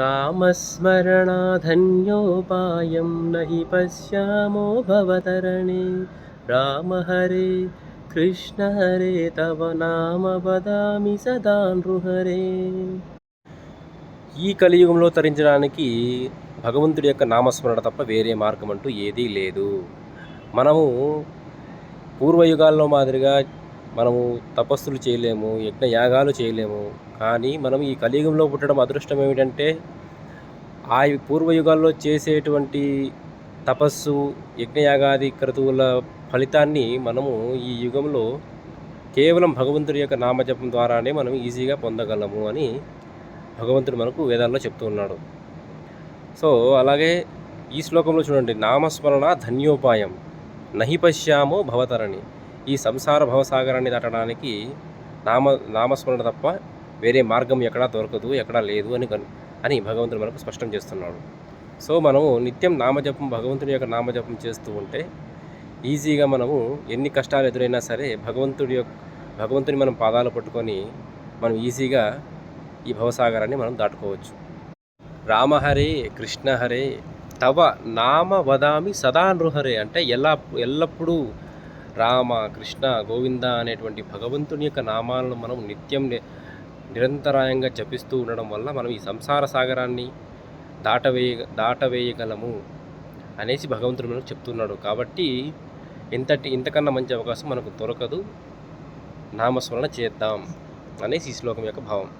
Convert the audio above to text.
నామస్మరణాధన్యోపాయం నహి పశ్యామో భవతరణే రామ హరే కృష్ణ హరే తవ నామ వదామి సదా నృహరే ఈ కలియుగంలో తరించడానికి భగవంతుడి యొక్క నామస్మరణ తప్ప వేరే మార్గం అంటూ ఏదీ లేదు. మనము పూర్వయుగాల్లో మాదిరిగా మనము తపస్సులు చేయలేము యజ్ఞ యాగాలు చేయలేము. కానీ మనం ఈ కలియుగంలో పుట్టడం అదృష్టం ఏమిటంటే ఆ పూర్వయుగాల్లో చేసేటువంటి తపస్సు యజ్ఞయాగాది క్రతువుల ఫలితాన్ని మనము ఈ యుగంలో కేవలం భగవంతుడి యొక్క నామజపం ద్వారానే మనం ఈజీగా పొందగలము అని భగవంతుడు మనకు వేదాల్లో చెప్తూ ఉన్నాడు. సో అలాగే ఈ శ్లోకంలో చూడండి నామస్మరణ ధన్యోపాయం నహి పశ్యామో భవతరణి. ఈ సంసార భవసాగరాన్ని దాటడానికి నామ నామస్మరణ తప్ప వేరే మార్గం ఎక్కడా దొరకదు ఎక్కడా లేదు అని అని భగవంతుడు మనకు స్పష్టం చేస్తున్నాడు. సో మనము నిత్యం నామజపం భగవంతుడి యొక్క నామజపం చేస్తూ ఉంటే ఈజీగా మనము ఎన్ని కష్టాలు ఎదురైనా సరే భగవంతుడి యొక్క భగవంతుని మనం పాదాలు పట్టుకొని మనం ఈజీగా ఈ భవసాగరాన్ని మనం దాటుకోవచ్చు. రామహరే కృష్ణ హరే తవ నామ వదామి సదా నృహరే అంటే ఎలా ఎల్లప్పుడూ రామ కృష్ణ గోవింద అనేటువంటి భగవంతుని యొక్క నామాలను మనం నిత్యం ని- నిరంతరాయంగా జపిస్తూ ఉండడం వల్ల మనం ఈ సంసార సాగరాన్ని దాటవేయ దాటవేయగలము అనేసి భగవంతుడు మనకు చెప్తున్నాడు. కాబట్టి ఇంతటి ఇంతకన్నా మంచి అవకాశం మనకు దొరకదు. నామస్మరణ చేద్దాం అనేసి ఈ శ్లోకం యొక్క భావం.